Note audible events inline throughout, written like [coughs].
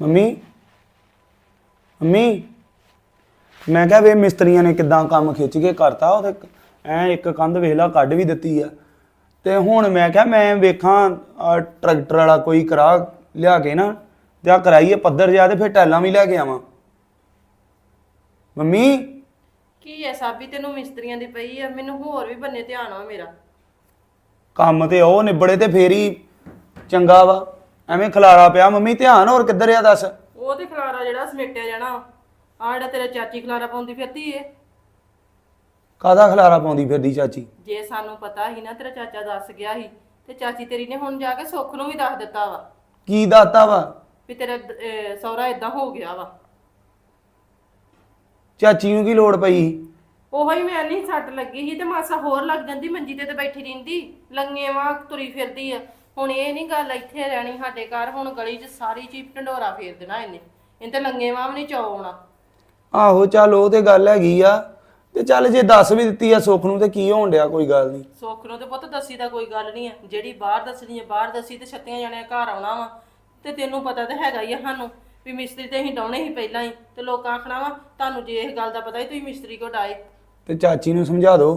Mummy mummy ਮੈਂ ਕਿਹਾ ਵੇ ਮਿਸਤਰੀਆਂ ਨੇ ਕਿਦਾਂ ਕੰਮ ਖਿੱਚ ਕੇ ਕਰਤਾ ਉਹਦੇ ਐ ਇੱਕ ਕੰਧ ਵੇਖਲਾ ਕੱਢ ਵੀ ਦਿੱਤੀ ਆ। ਤੇ ਹੁਣ ਮੈਂ ਕਿਹਾ ਮੈਂ ਵੇਖਾਂ ਆਹ ਟਰੈਕਟਰ ਵਾਲਾ ਕੋਈ ਕਰਾ ਲਿਆ ਕੇ ਨਾ ਤੇ ਆ ਕਰਾਈਏ ਪੱਧਰ ਜਿਹਾ ਤੇ ਫਿਰ ਟੈਲਾਂ ਵੀ ਲੈ ਕੇ ਆਵਾਂ। ਮੰਮੀ ਕੀ ਐ ਸਾਬੀ ਤੈਨੂੰ ਮਿਸਤਰੀਆਂ ਦੀ ਪਈ ਆ? ਮੈਨੂੰ ਹੋਰ ਵੀ ਬੰਨੇ ਧਿਆਨ ਆ ਮੇਰਾ। ਕੰਮ ਤੇ ਉਹ ਨਿਬੜੇ ਤੇ ਫੇਰ ਹੀ ਚੰਗਾ ਵਾ। ਐਵੇਂ ਖਲਾਰਾ ਪਿਆ ਮੰਮੀ ਧਿਆਨ ਹੋਰ ਕਿੱਧਰ ਆ ਦੱਸ? ਉਹ ਤੇ ਖਲਾਰਾ ਜਿਹੜਾ ਸਮੇਟਿਆ ਜਾਣਾ। ਆ ਜਿਹੜਾ ਤੇਰੇ ਚਾਚੀ ਖਲਾਰਾ ਪਾਉਂਦੀ ਫਿਰਦੀ ਏ। ਕਾਦਾ ਖਲਾਰਾ ਪਾਉਂਦੀ ਫਿਰਦੀ ਚਾਚੀ? ਜੇ ਸਾਨੂੰ ਪਤਾ ਸੀ ਨਾ ਤੇਰਾ ਚਾਚਾ ਦੱਸ ਗਿਆ ਸੀ ਤੇ ਚਾਚੀ ਤੇਰੀ ਨੇ ਹੁਣ ਜਾ ਕੇ ਸੁੱਖ ਨੂੰ ਵੀ ਦੱਸ ਦਿੱਤਾ ਵਾ। ਕੀ ਦਾਤਾ ਵਾ? ਵੀ ਤੇਰਾ ਅਹ, ਸਹੁਰਾ ਇਦਾਂ ਹੋ ਗਿਆ ਵਾ। ਚਾਚੀ ਨੂੰ ਕੀ ਲੋੜ ਪਈ ਉਹੋ ਹੀ ਮੈਂ ਨਹੀਂ ਸੱਟ ਲੱਗੀ ਸੀ ਤੇ ਮਾਸਾ ਹੋਰ ਲੱਗ ਜਾਂਦੀ ਮੰਜੀ ਤੇ ਤੇ ਬੈਠੀ ਰਹਿੰਦੀ ਲੰਗੇ ਵਾਂ ਤੁਰੀ ਫਿਰਦੀ ਆ। ਹੁਣ ਇਹ ਨਹੀਂ ਗੱਲ ਇੱਥੇ ਰਹਿਣੀ ਸਾਡੇ ਘਰ ਹੁਣ ਗਲੀ 'ਚ ਸਾਰੀ ਚੀਪ ਢੰਡੋਰਾ ਫੇਰ ਦੇਣਾ ਇਹਨੇ। ਇਹਨੇ ਤੇ ਲੰਗੇ ਵਾਂ ਵੀ ਨਹੀਂ ਚਾਉਣਾ ਆਹੋ ਚੱਲ ਉਹ ਤੇ ਗੱਲ ਹੈਗੀ ਆ। ਤੇ ਚੱਲ ਜੇ ਦੱਸ ਵੀ ਦਿੱਤੀ ਆ ਸੁੱਖ ਨੂੰ ਤੇ ਕੀ ਹੋਣ ਡਿਆ ਕੋਈ ਗੱਲ ਨਹੀਂ। ਸੁੱਖ ਨੂੰ ਤੇ ਪੁੱਤ ਦੱਸੀ ਦਾ ਕੋਈ ਗੱਲ ਨਹੀਂ ਹੈ ਜਿਹੜੀ ਬਾਹਰ ਦੱਸਣੀ ਹੈ ਬਾਹਰ ਦੱਸੀ ਤੇ ਛੱਤੀਆਂ ਜਾਣਿਆਂ ਘਰ ਆਉਣਾ ਵਾ। ਤੇ ਤੈਨੂੰ ਪਤਾ ਤੇ ਹੈਗਾ ਹੀ ਆ ਸਾਨੂੰ ਵੀ ਮਿਸਤਰੀ ਤੇ ਅਸੀਂ ਡਾਉਣੇ ਸੀ ਪਹਿਲਾਂ ਹੀ। ਤੇ ਲੋਕਾਂ ਆਖਣਾ ਵਾ ਤੁਹਾਨੂੰ ਜੇ ਇਹ ਗੱਲ ਦਾ ਪਤਾ ਹੀ ਤੁਸੀਂ ਮਿਸਤਰੀ ਕੋ ਡਾਏ। ਤੇ ਚਾਚੀ ਨੂੰ ਸਮਝਾ ਦਿਓ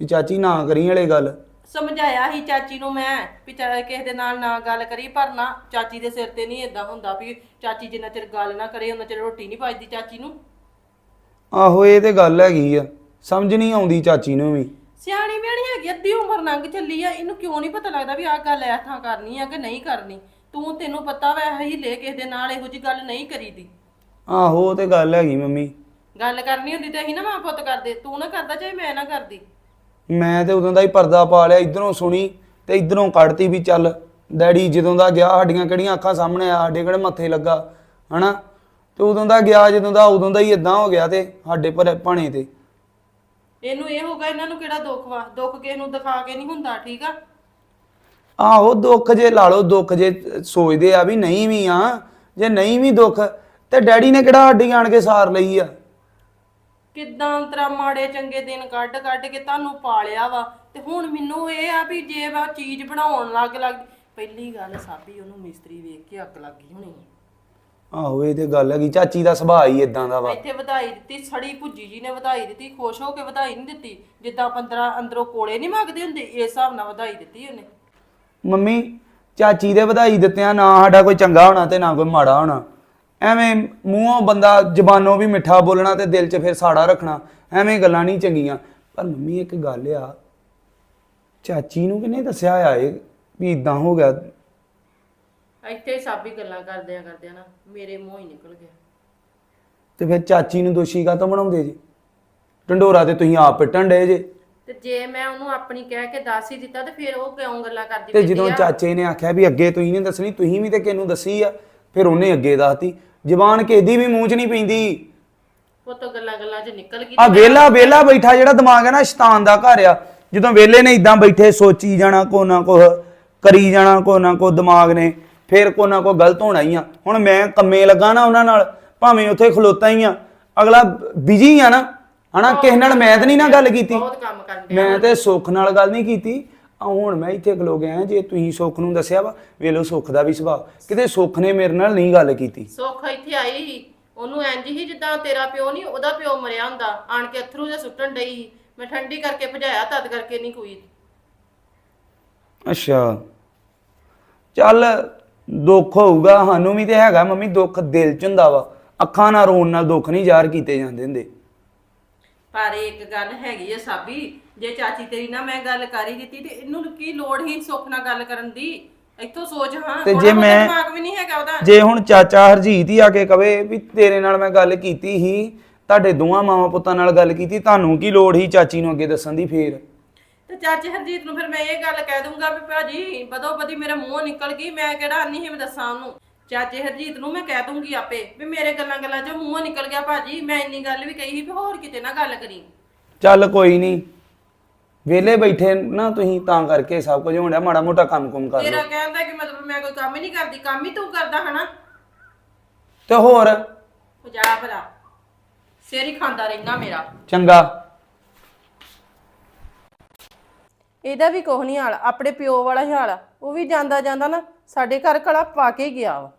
ਵੀ ਚਾਚੀ ਨਾ ਕਰੀ ਵਾਲੇ ਗੱਲ। ਸਮਝਾਇਆ ਸੀ ਚਾਚੀ ਨੂੰ ਮੈਂ ਵੀ ਚਾ ਕਿਸੇ ਦੇ ਨਾਲ ਨਾ ਗੱਲ ਕਰੀ ਪਰ ਨਾ ਚਾਚੀ ਦੇ ਸਿਰ ਤੇ ਨਹੀਂ ਇਦਾਂ ਹੁੰਦਾ ਵੀ ਚਾਚੀ ਜਿੰਨਾ ਚਿਰ ਗੱਲ ਨਾ ਕਰੇ ਉਹਨਾਂ ਚਿਰ ਰੋਟੀ ਨਹੀਂ ਪਾਈਦੀ ਚਾਚੀ ਨੂੰ। ਆਹੋ ਇਹ ਤੇ ਗੱਲ ਹੈਗੀ ਆ। ਸਮਝ ਨਹੀਂ ਆਉਂਦੀ ਚਾਚੀ ਨੂੰ ਵੀ। ਸਿਆਣੀ ਬਿਆਣੀ ਹੈਗੀ ਅੱਧੀ ਉਮਰ ਲੰਘ ਚੱਲੀ ਆ ਇਹਨੂੰ ਕਿਉਂ ਨਹੀਂ ਪਤਾ ਲੱਗਦਾ ਵੀ ਆਹ ਗੱਲ ਐ ਥਾਂ ਕਰਨੀ ਆ ਕਿ ਨਹੀਂ ਕਰਨੀ। ਤੂੰ ਤੈਨੂੰ ਪਤਾ ਵਾ ਇਹੀ ਲੈ ਕਿਸੇ ਦੇ ਨਾਲ ਇਹੋ ਜੀ ਗੱਲ ਨਹੀਂ ਕਰੀਦੀ। ਆਹੋ ਉਹ ਤੇ ਗੱਲ ਹੈਗੀ ਮੰਮੀ। ਗੱਲ ਕਰਨੀ ਹੁੰਦੀ ਤੇ ਅਸੀਂ ਨਾ ਮਾਂ ਪੁੱਤ ਕਰਦੇ ਤੂੰ ਨਾ ਕਰਦਾ ਚਾਹੇ ਮੈਂ ਨਾ ਕਰਦੀ। ਮੈਂ ਤੇ ਉਦੋਂ ਦਾ ਹੀ ਪਰਦਾ ਪਾ ਲਿਆ ਇਧਰੋਂ ਸੁਣੀ ਤੇ ਇਧਰੋਂ ਕੱਢਤੀ ਵੀ ਚੱਲ। ਡੈਡੀ ਜਦੋਂ ਦਾ ਗਿਆ ਸਾਡੀਆਂ ਕਿਹੜੀਆਂ ਅੱਖਾਂ ਸਾਹਮਣੇ ਆ ਸਾਡੇ ਕਿਹੜੇ ਮੱਥੇ ਲੱਗਾ ਹਨਾ? ਤੇ ਉਦੋਂ ਦਾ ਗਿਆ ਜਦੋਂ ਦਾ ਉਦੋਂ ਦਾ ਹੀ ਇਦਾਂ ਹੋ ਗਿਆ ਤੇ ਸਾਡੇ ਪਰ ਭਾਣੇ ਤੇ। ਇਹਨੂੰ ਇਹ ਹੋਗਾ ਇਹਨਾਂ ਨੂੰ ਕਿਹੜਾ ਦੁੱਖ ਵਾ? ਦੁੱਖ ਕਿਸੇ ਨੂੰ ਦਿਖਾ ਕੇ ਨਹੀਂ ਹੁੰਦਾ ਠੀਕ ਆ? ਆਹੋ ਦੁੱਖ ਜੇ ਲਾ ਲਓ ਦੁੱਖ ਜੇ ਸੋਚਦੇ ਆ ਵੀ ਨਹੀਂ ਵੀ ਆ ਜੇ ਨਹੀਂ ਵੀ ਦੁੱਖ ਤੇ ਡੈਡੀ ਨੇ ਕਿਹੜਾ ਸਾਡੀ ਆਣ ਕੇ ਸਾਰ ਲਈ ਆ? ਕਿੱਦਾਂ ਤੇਰਾ ਮਾੜੇ ਚੰਗੇ ਦਿਨ ਕੱਢ ਕੱਢ ਕੇ ਤੁਹਾਨੂੰ ਪਾਲਿਆ ਵਾ? ਤੇ ਹੁਣ ਮੈਨੂੰ ਇਹ ਆ ਵੀ ਜੇ ਵਾ ਚੀਜ਼ ਬਣਾਉਣ ਲੱਗ ਲੱਗ ਪਹਿਲੀ ਗੱਲ ਸਾਬੀ ਉਹਨੂੰ ਮਿਸਤਰੀ ਵੇਖ ਕੇ ਅੱਗ ਲੱਗ ਗਈ ਹੋਣੀ ਆਹੋ ਇਹ ਤੇ ਗੱਲ ਹੈਗੀ ਚਾਚੀ ਦਾ ਸੁਭਾਅ ਹੀ ਇਦਾਂ ਦਾ ਵਾ। ਇੱਥੇ ਵਧਾਈ ਦਿੱਤੀ ਸੜੀ ਭੁੱਜੀ ਜੀ ਨੇ ਵਧਾਈ ਦਿੱਤੀ ਖੁਸ਼ ਹੋ ਕੇ ਵਧਾਈ ਨਹੀਂ ਦਿੱਤੀ। ਜਿੱਦਾਂ 15 ਅੰਦਰੋਂ ਕੋਲੇ ਨਹੀਂ ਮੰਗਦੇ ਹੁੰਦੇ ਇਸ ਹਿਸਾਬ ਨਾਲ ਵਧਾਈ ਦਿੱਤੀ ਉਹਨੇ। ਮੰਮੀ ਚਾਚੀ ਦੇ ਵਧਾਈ ਦਿੱਤਿਆਂ ਨਾ ਸਾਡਾ ਕੋਈ ਚੰਗਾ ਹੋਣਾ ਤੇ ਨਾ ਕੋਈ ਮਾੜਾ ਹੋਣਾ। ਐਵੇਂ ਮੂੰਹੋਂ ਬੰਦਾ ਜ਼ਬਾਨੋਂ ਵੀ ਮਿੱਠਾ ਬੋਲਣਾ ਤੇ ਦਿਲ 'ਚ ਫਿਰ ਸਾੜਾ ਰੱਖਣਾ ਐਵੇਂ ਗੱਲਾਂ ਨਹੀਂ ਚੰਗੀਆਂ। ਪਰ ਮੰਮੀ ਇੱਕ ਗੱਲ ਆ ਚਾਚੀ ਨੂੰ ਕਿਹਨੇ ਦੱਸਿਆ ਆ ਇਹ ਵੀ ਇਦਾਂ ਹੋ ਗਿਆ? ਇੱਥੇ ਹੀ ਸਾਬੀ ਗੱਲਾਂ ਕਰਦਿਆਂ ਕਰਦਿਆਂ ਨਾ ਮੇਰੇ ਮੂੰਹ ਹੀ ਨਿਕਲ ਗਿਆ। ਤੇ ਫਿਰ ਚਾਚੀ ਨੂੰ ਦੋਸ਼ੀ ਕਾਹਤੋਂ ਬਣਾਉਂਦੇ ਜੀ? ਢੰਡੋਰਾ ਤੇ ਤੁਸੀਂ ਆਪ ਪਿੱਟਣ ਡੇ ਜੇ। ਤੇ ਜੇ ਮੈਂ ਉਹਨੂੰ ਆਪਣੀ ਕਹਿ ਕੇ ਦੱਸ ਹੀ ਦਿੱਤਾ ਤੇ ਫਿਰ ਉਹ ਕਿਉਂ ਗੱਲਾਂ ਕਰਦੀ ਤੇ ਜਦੋਂ ਆ? ਚਾਚੇ ਨੇ ਆਖਿਆ ਵੀ ਅੱਗੇ ਤੁਸੀਂ ਨਹੀਂ ਦੱਸਣੀ ਤੁਸੀਂ ਵੀ ਤੇ ਕਿਹਨੂੰ ਦੱਸੀ ਆ ਫਿਰ ਉਹਨੇ ਅੱਗੇ ਦੱਸਤੀ। ਜ਼ਬਾਨ ਕਿਹਦੀ ਵੀ ਮੂੰਹ 'ਚ ਨਹੀਂ ਪੈਂਦੀ। ਉਹ ਤਾਂ ਗੱਲਾਂ ਗੱਲਾਂ 'ਚ ਨਿਕਲ ਗਈ ਆ ਵੇਲਾ ਵੇਲਾ ਬੈਠਾ ਜਿਹੜਾ ਦਿਮਾਗ ਹੈ ਨਾ ਸ਼ੈਤਾਨ ਦਾ ਘਰ ਆ। ਜਦੋਂ ਵੇਲੇ ਨੇ ਇਦਾਂ ਬੈਠੇ ਸੋਚੀ ਜਾਣਾ ਕੋ ਨਾ ਕੋ ਕਰੀ ਜਾਣਾ ਕੋ ਨਾ ਕੋ ਦਿਮਾਗ ਨੇ ਫਿਰ ਕੋ ਨਾ ਕੋ ਗਲਤ ਹੋਣਾ ਹੀ ਆ। ਹੁਣ ਮੈਂ ਕੰਮੇ ਲੱਗਾ ਨਾ ਉਹਨਾਂ ਨਾਲ ਭਾਵੇਂ ਉੱਥੇ ਖਲੋਤਾ ਹੀ ਆ। ਅਗਲਾ ਬਿਜ਼ੀ ਆ ਨਾ ਹਨਾ? ਕਿਸੇ ਨਾਲ ਮੈਂ ਤਾਂ ਨਹੀਂ ਨਾ ਗੱਲ ਕੀਤੀ। ਬਹੁਤ ਕੰਮ ਕਰਦੇ ਮੈਂ ਤੇ ਸੁੱਖ ਨਾਲ ਗੱਲ ਨਹੀਂ ਕੀਤੀ। ਆ ਹੁਣ ਮੈਂ ਇੱਥੇ ਖਲੋ ਗਿਆ ਜੇ ਤੁਸੀਂ ਸੁੱਖ ਨੂੰ ਦੱਸਿਆ ਵਾ ਵੇਲੋ ਸੁੱਖ ਦਾ ਵੀ ਸੁਭਾਅ। ਕਿਤੇ ਸੁੱਖ ਨੇ ਮੇਰੇ ਨਾਲ ਨਹੀਂ ਗੱਲ ਕੀਤੀ। ਸੁੱਖ ਇੱਥੇ ਆਈ ਸੀ। ਉਹਨੂੰ ਇੰਜ ਹੀ ਜਿੱਦਾਂ ਤੇਰਾ ਪਿਓ ਨਹੀਂ ਉਹਦਾ ਪਿਓ ਮਰਿਆ ਹੁੰਦਾ। ਆਣ ਕੇ ਅਥਰੂ ਜਿਹਾ ਸੁੱਟਣ ਡਈ ਸੀ। ਮੈਂ ਠੰਡੀ ਕਰਕੇ ਭਜਾਇਆ ਤਦ ਕਰਕੇ ਨਹੀਂ ਕੋਈ। ਅੱਛਾ। ਚੱਲ ਦੁੱਖ ਹੋਊਗਾ ਸਾਨੂੰ ਵੀ ਤੇ ਹੈਗਾ ਮੰਮੀ ਦੁੱਖ ਦਿਲ ਚ ਹੁੰਦਾ ਵਾ। ਅੱਖਾਂ ਨਾਲ ਰੋਣ ਨਾਲ ਦੁੱਖ ਨਹੀਂ ਜ਼ਾਹਰ ਕੀਤੇ ਜਾਂਦੇ ਹੁੰਦੇ। ਪਰ ਇੱਕ ਗੱਲ ਹੈਗੀ ਆ ਸਾਬੀ ਜੇ ਚਾਚੀ ਤੇਰੀ ਨਾਲ ਮੈਂ ਗੱਲ ਕਰ ਹੀ ਦਿੱਤੀ ਤੇ ਇਹਨੂੰ ਕੀ ਲੋੜ ਹੀ ਸੁੱਖ ਨਾਲ ਗੱਲ ਕਰਨ ਦੀ? ਇੱਥੋਂ ਸੋਚ ਹਾਂ ਤੇ ਜੇ ਮੈਂ- ਦਿਮਾਗ ਵੀ ਨਹੀਂ ਹੈਗਾ ਉਹਦਾ। ਜੇ ਹੁਣ ਚਾਚਾ ਹਰਜੀਤ ਹੀ ਆ ਕੇ ਕਵੇ ਵੀ ਤੇਰੇ ਨਾਲ ਮੈਂ ਗੱਲ ਕੀਤੀ ਸੀ ਤੁਹਾਡੇ ਦੋਵਾਂ ਮਾਵਾਂ ਪੁੱਤਾਂ ਨਾਲ ਗੱਲ ਕੀਤੀ ਤੁਹਾਨੂੰ ਕੀ ਲੋੜ ਸੀ ਚਾਚੀ ਨੂੰ ਅੱਗੇ ਦੱਸਣ ਦੀ ਫੇਰ? ਤੇ ਚਾਚੇ ਹਰਜੀਤ ਨੂੰ ਫਿਰ ਮੈਂ ਇਹ ਗੱਲ ਕਹਿ ਦੂੰਗਾ ਵੀ ਭਾਜੀ ਬਦੋ ਬਦੀ ਮੇਰੇ ਮੂੰਹੋਂ ਨਿਕਲ ਗਈ ਮੈਂ ਕਿਹੜਾ ਨਹੀਂ ਮੈਂ ਦੱਸਾਂ ਉਹਨੂੰ? ਚਾਚੇ ਹਰਜੀਤ ਨੂੰ ਮੈਂ ਕਹਿ ਦੂੰਗੀ ਆਪੇ ਵੀ ਮੇਰੇ ਗੱਲਾਂ ਗੱਲਾਂ 'ਚੋਂ ਮੂੰਹੋਂ ਨਿਕਲ ਗਿਆ ਭਾਜੀ ਮੈਂ ਇੰਨੀ ਗੱਲ ਵੀ ਕਹੀ ਸੀ ਵੀ ਹੋਰ ਕਿਤੇ ਨਾ ਗੱਲ ਕਰੀ। ਚੱਲ ਕੋਈ ਨਹੀਂ ਵਿਹਲੇ ਬੈਠੇ ਨਾ ਤੁਸੀਂ ਤਾਂ ਕਰਕੇ ਸਭ ਕੁਝ ਹੋਣਾ ਮਾੜਾ ਮੋਟਾ ਕੰਮ ਕੁਮ ਕਰ ਲਓ। ਤੇਰਾ ਕਹਿਣ ਦਾ ਕਿ ਮਤਲਬ ਮੈਂ ਕੋਈ ਕੰਮ ਹੀ ਨਹੀਂ ਕਰਦੀ ਕੰਮ ਹੀ ਤੂੰ ਕਰਦਾ ਹਨਾ? ਤੇ ਹੋਰ? ਉਹ ਜਾ ਭਲਾ ਸਿਰ ਹੀ ਖਾਂਦਾ ਰਹਿੰਦਾ ਮੇਰਾ। ਚੰਗਾ। ਇਹਦਾ ਵੀ ਕੁਛ ਨਹੀਂ ਹਾਲ ਆਪਣੇ ਪਿਓ ਵਾਲਾ ਹੀ ਹਾਲ ਆ। ਉਹ ਵੀ ਜਾਂਦਾ ਜਾਂਦਾ ਨਾ ਸਾਡੇ ਘਰ ਕਲਾ ਪਾ ਕੇ ਹੀ ਗਿਆ ਵਾ।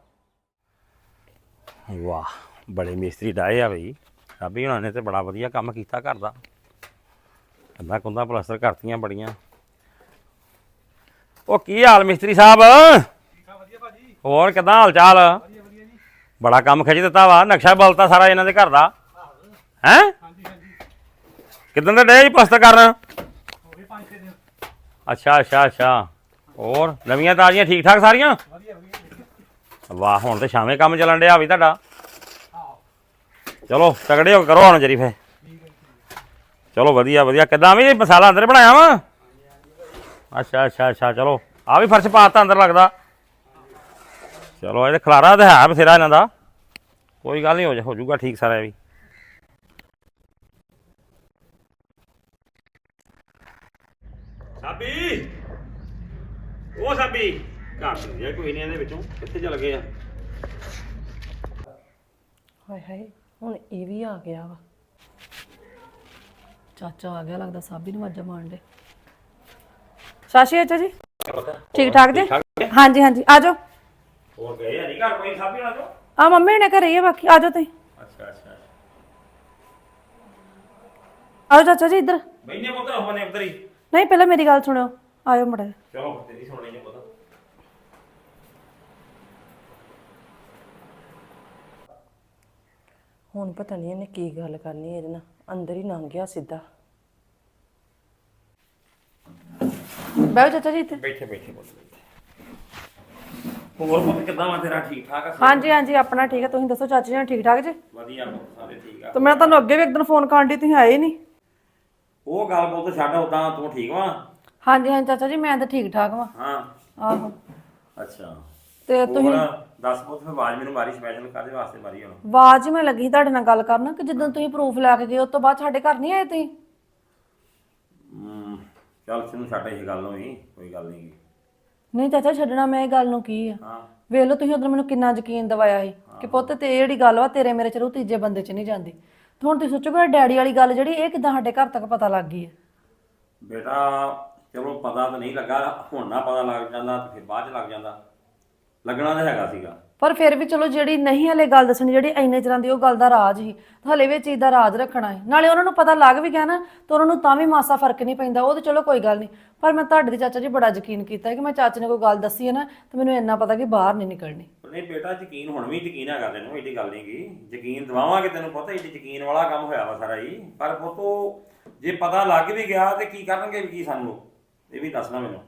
ਵਾਹ ਬੜੇ ਮਿਸਤਰੀ ਡਾਏ ਆ ਬਈ। ਸਾਬੀ ਹੁਣਾਂ ਨੇ ਤੇ ਬੜਾ ਵਧੀਆ ਕੰਮ ਕੀਤਾ ਘਰ ਦਾ। ਕੰਧਾਂ ਕੁੰਧਾਂ ਪਲਸਤਰ ਕਰਤੀਆਂ ਬੜੀਆਂ। ਉਹ ਕੀ ਹਾਲ ਮਿਸਤਰੀ ਸਾਹਿਬ? ਹੋਰ ਕਿਦਾਂ ਹਾਲ ਚਾਲ ਬੜਾ ਕੰਮ ਖਿੱਚ ਦਿੱਤਾ ਵਾ, ਨਕਸ਼ਾ ਬਲਤਾ ਸਾਰਾ ਇਹਨਾਂ ਦੇ ਘਰ ਦਾ। ਹੈ? ਕਿਦਾਂ ਦੇ ਡੇ ਜੀ ਪਲਸਤਰ ਕਰਨ? ਅੱਛਾ ਅੱਛਾ ਅੱਛਾ। ਹੋਰ, ਨਵੀਆਂ ਤਾਜ਼ੀਆਂ ਠੀਕ ਠਾਕ ਸਾਰੀਆਂ? ਵਾਹ, ਹੁਣ ਤੇ ਸ਼ਾਮੇ ਕੰਮ ਚੱਲਣ ਡਿਆ ਵੀ ਤੁਹਾਡਾ। ਚਲੋ, ਤਗੜੇ ਹੋ ਕਰੋ ਹੁਣ ਜਰੀ ਫੇ ਚਲੋ ਵਧੀਆ ਵਧੀਆ। ਕਿਦਾਂ ਵੀ ਮਸਾਲਾ ਅੰਦਰ ਬਣਾਇਆ ਵਾ? ਅੱਛਾ ਅੱਛਾ ਅੱਛਾ ਚਲੋ। ਆ ਵੀ ਫਰਸ਼ ਪਾਤਾ ਅੰਦਰ ਲੱਗਦਾ। ਚਲੋ ਇਹ ਖਲਾਰਾ ਤੇ ਹੈ ਬਥੇਰਾ ਇਹਨਾਂ ਦਾ। ਕੋਈ ਗੱਲ ਨਹੀਂ ਹੋ ਜਾ ਹੋ ਜਾਊਗਾ ਠੀਕ ਸਾਰਾ ਇਹ ਵੀ। ਸਾਬੀ! ਉਹ ਸਾਬੀ! ਘਰ ਤੇ ਕੋਈ ਨਹੀਂ ਇਹਦੇ ਵਿੱਚੋਂ ਕਿੱਥੇ ਚਲ ਗਏ ਆ? ਹਾਏ ਹਾਏ ਹੁਣ ਇਹ ਵੀ ਆ ਗਿਆ ਵਾ। ਚਾਚਾ ਆ ਗਿਆ ਲੱਗਦਾ ਸਾਬੀ ਨੂੰ ਆਵਾਜ਼ਾਂ ਮਾਰਨ ਦੇ ਸਾਸ਼ੀ ਅੱਛਾ ਜੀ। ਠੀਕ ਠਾਕ ਜੀ? ਹਾਂਜੀ ਹਾਂਜੀ ਆ ਜਾਓ। ਹੋਰ ਗਏ ਆ ਨਹੀਂ ਘਰ ਕੋਈ ਸਾਬੀ ਨਾਲ ਤੋਂ ਆ ਮੰਮੀ ਨੇ ਘਰੇ ਹੀ ਆ ਬਾਕੀ ਆ ਜਾਓ ਤੁਸੀਂ। ਅੱਛਾ ਅੱਛਾ ਆਓ ਚਾਚਾ ਜੀ ਇੱਧਰ। ਮੈਨੇ ਪੁੱਤ ਹੋਣੇ ਉਧਰ ਹੀ। ਨਹੀਂ ਪਹਿਲਾਂ ਮੇਰੀ ਗੱਲ ਸੁਣਿਓ। ਆਇਓ ਮੜਾ ਚਲੋ ਤੇਰੀ ਸੁਣ ਲਈਏ ਪੁੱਤ। ਹੁਣ ਪਤਾ ਨਹੀਂ ਇਹਨੇ ਕੀ ਗੱਲ ਕਰਨੀ ਇਹਦੇ ਨਾਲ। ਅੰਦਰ ਹੀ ਲੰਘ ਗਿਆ ਸਿੱਧਾ। ਬੈਠੋ ਚਾਚਾ ਜੀ ਇੱਥੇ। ਬੈਠੇ ਬੈਠੇ ਬੈਠੇ। ਹੋਰ ਪੁੱਤ ਕਿੱਦਾਂ ਵਾ ਤੇਰਾ? ਠੀਕ ਠਾਕ ਆ ਹਾਂਜੀ ਹਾਂਜੀ ਆਪਣਾ ਠੀਕ ਹੈ ਤੁਸੀਂ ਦੱਸੋ ਚਾਚਾ ਜੀ ਠੀਕ ਠਾਕ ਜੀ? ਵਧੀਆ ਪੁੱਤ ਸਾਰੇ ਠੀਕ ਆ। ਤੇ ਮੈਂ ਤੁਹਾਨੂੰ ਅੱਗੇ ਵੀ ਇੱਕ ਦਿਨ ਫੋਨ ਕਰਨ ਦੀ ਤੁਸੀਂ ਆਏ ਨਹੀਂ। ਉਹ ਗੱਲ ਪੁੱਤ ਛੱਡ ਉਦਾਂ ਤੂੰ ਠੀਕ ਵਾ? ਹਾਂਜੀ ਹਾਂਜੀ ਚਾਚਾ ਜੀ ਮੈਂ ਤਾਂ ਠੀਕ ਠਾਕ ਵਾਂ। ਹਾਂ। ਆਹੋ। ਅੱਛਾ। ਤੇ ਤੁਸੀਂ ਹੋਰ ਦੱਸ ਪੁੱਤ ਫਿਰ ਆਵਾਜ਼ ਮੈਨੂੰ ਮਾਰੀ ਸਪੈਸ਼ਲ ਕਾਦੇ ਵਾਸਤੇ ਮਾਰੀ ਹੁਣ। ਆਵਾਜ਼ ਮੈਂ ਲੱਗੀ ਸੀ ਤੁਹਾਡੇ ਨਾਲ ਗੱਲ ਕਰਨ ਕਿ ਜਦੋਂ ਤੁਸੀਂ ਪ੍ਰੂਫ ਲੈ ਕੇ ਗਏ ਉਸ ਤੋਂ ਬਾਅਦ ਸਾਡੇ ਘਰ ਨਹੀਂ ਆਏ ਤੁਸੀਂ? ਚੱਲ ਤੈਨੂੰ ਛੱਡ ਇਹ ਗੱਲ ਹੋਈ ਕੋਈ ਗੱਲ ਨਹੀਂ ਨਹੀਂ ਚਾਚਾ ਛੱਡਣਾ ਮੈਂ ਇਹ ਗੱਲ ਨੂੰ ਕੀ ਆ? ਹਾਂ। ਵੇਖ ਲਓ ਤੁਸੀਂ ਉਦੋਂ ਮੈਨੂੰ ਕਿੰਨਾ ਯਕੀਨ ਦਿਵਾਇਆ ਸੀ ਕਿ ਪੁੱਤ ਤੇ ਇਹ ਜਿਹੜੀ ਗੱਲ ਵਾ ਤੇਰੇ ਮੇਰੇ ਚਲੋ ਤੀਜੇ ਬੰਦੇ 'ਚ ਨਹੀਂ ਜਾਂਦੀ। ਤੇ ਹੁਣ ਤੁਸੀਂ ਸੋਚੋ ਕਿ ਡੈਡੀ ਵਾਲੀ ਗੱਲ ਜਿਹੜੀ ਇਹ ਕਿਦਾਂ ਸਾਡੇ ਘਰ ਤੱਕ ਪਤਾ ਲੱਗ ਗਈ ਹੈ ਬੇਟਾ ਚਲੋ ਪਤਾ ਤਾਂ ਨਹੀਂ ਲੱਗਾ ਹੁਣ ਨਾ ਪਤਾ ਲੱਗ ਜਾਂਦਾ ਤੇ ਫਿਰ ਬਾਅਦ ਚ ਲੱਗ ਜਾਂਦਾ। ਲੱਗਣਾ ਤਾਂ ਹੈਗਾ ਸੀਗਾ। ਪਰ ਫਿਰ ਵੀ ਚਲੋ ਜਿਹੜੀ ਨਹੀਂ ਹਲੇ ਗੱਲ ਦੱਸਣੀ ਜਿਹੜੀ ਇੰਨੇ ਚਿਰਾਂ ਦੀ ਉਹ ਗੱਲ ਦਾ ਰਾਜ ਹੀ ਹਲੇ ਵੀ ਇਹ ਚੀਜ਼ ਦਾ ਰਾਜ ਰੱਖਣਾ ਹੈ। ਨਾਲੇ ਉਹਨਾਂ ਨੂੰ ਪਤਾ ਲੱਗ ਵੀ ਗਿਆ ਨਾ ਤਾਂ ਉਹਨਾਂ ਨੂੰ ਤਾਂ ਵੀ ਮਾਸਾ ਫ਼ਰਕ ਨਹੀਂ ਪੈਂਦਾ ਉਹ ਤਾਂ ਚਲੋ ਕੋਈ ਗੱਲ ਨਹੀਂ। ਪਰ ਮੈਂ ਤੁਹਾਡੇ ਤੇ ਚਾਚਾ ਜੀ ਬੜਾ ਯਕੀਨ ਕੀਤਾ ਹੈ ਕਿ ਮੈਂ ਚਾਚੇ ਨੇ ਕੋਈ ਗੱਲ ਦੱਸੀ ਹੈ ਨਾ ਤਾਂ ਮੈਨੂੰ ਇੰਨਾ ਪਤਾ ਕਿ ਬਾਹਰ ਨਹੀਂ ਨਿਕਲਣੀ। ਨਹੀਂ ਬੇਟਾ ਯਕੀਨ ਹੁਣ ਵੀ ਯਕੀਨ ਹੈਗਾ ਤੈਨੂੰ ਏਡੀ ਗੱਲ ਨਹੀਂ ਗੀ। ਯਕੀਨ ਦਿਵਾਵਾਂਗੇ ਤੈਨੂੰ ਪਤਾ ਏਡੀ ਯਕੀਨ ਵਾਲਾ ਕੰਮ ਹੋਇਆ ਵਾ ਸਾਰਾ ਹੀ। ਪਰ ਪੁੱਤੋ ਜੇ ਪਤਾ ਲੱਗ ਵੀ ਗਿਆ ਤੇ ਕੀ ਕਰਨਗੇ ਵੀ ਕੀ ਸਾਨੂੰ? ਇਹ ਵੀ ਦੱਸਣਾ ਮੈਨੂੰ।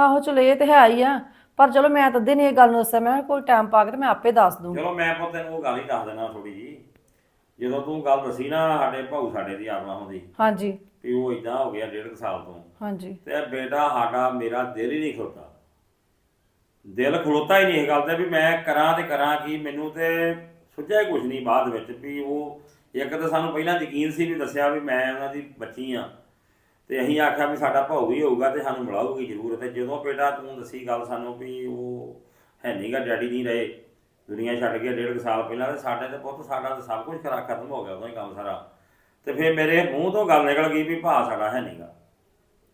ਆਹੋ ਚਲੋ ਇਹ ਤੇ ਹੈ ਹੀ ਆ। ਪਰ ਚਲੋ ਮੈਂ ਤਾਂ ਅੱਧੇ ਨੇ ਇਹ ਗੱਲ ਨੂੰ ਦੱਸਿਆ ਮੈਂ ਕਿਹਾ ਕੋਈ ਟਾਈਮ ਪਾ ਕੇ ਤੇ ਮੈਂ ਆਪੇ ਦੱਸ ਦੂੰ ਚਲੋ ਮੈਂ ਪੁੱਤ ਤੈਨੂੰ ਉਹ ਗੱਲ ਹੀ ਦੱਸ ਦੇਣਾ ਥੋੜੀ ਜੀ ਜਦੋਂ ਤੂੰ ਗੱਲ ਦੱਸੀ ਨਾ ਸਾਡੇ ਭਾਊ ਸਾਡੇ ਦੀ ਆਤਮਾ ਹੁੰਦੀ। ਹਾਂਜੀ। ਵੀ ਉਹ ਇਦਾਂ ਹੋ ਗਿਆ ਡੇਢ ਕੁ ਸਾਲ ਤੋਂ। ਹਾਂਜੀ। ਤੇ ਬੇਟਾ ਸਾਡਾ ਮੇਰਾ ਦਿਲ ਹੀ ਨਹੀਂ ਖਲੋਤਾ। ਦਿਲ ਖਲੋਤਾ ਹੀ ਨਹੀਂ ਇਹ ਗੱਲ ਤੇ ਵੀ ਮੈਂ ਕਰਾਂ ਤੇ ਕਰਾਂ ਕੀ ਮੈਨੂੰ ਤੇ ਸੁਝਿਆ ਕੁਝ ਨਹੀਂ ਬਾਅਦ ਵਿੱਚ ਵੀ ਉਹ ਇੱਕ ਤਾਂ ਸਾਨੂੰ ਪਹਿਲਾਂ ਯਕੀਨ ਸੀ ਵੀ ਦੱਸਿਆ ਵੀ ਮੈਂ ਉਹਨਾਂ ਦੀ ਬੱਚੀ ਆ ਤੇ ਅਸੀਂ ਆਖਿਆ ਵੀ ਸਾਡਾ ਭਾਊ ਹੀ ਹੋਊਗਾ ਤੇ ਸਾਨੂੰ ਮਿਲਾਊਗੀ ਜ਼ਰੂਰ ਤੇ ਜਦੋਂ ਬੇਟਾ ਤੂੰ ਦੱਸੀ ਗੱਲ ਸਾਨੂੰ ਵੀ ਉਹ ਹੈ ਨਹੀਂਗਾ ਡੈਡੀ ਨਹੀਂ ਰਹੇ ਦੁਨੀਆ ਛੱਡ ਗਿਆ ਡੇਢ ਸਾਲ ਪਹਿਲਾਂ ਤੇ ਸਾਡੇ ਤੇ ਪੁੱਤ ਸਾਡਾ ਤਾਂ ਸਭ ਕੁਝ ਖਰਾ ਖਤਮ ਹੋ ਗਿਆ ਉਦੋਂ ਹੀ ਕੰਮ ਸਾਰਾ। ਤੇ ਫਿਰ ਮੇਰੇ ਮੂੰਹ ਤੋਂ ਗੱਲ ਨਿਕਲ ਗਈ ਵੀ ਭਾ ਸਾਡਾ ਹੈ ਨਹੀਂਗਾ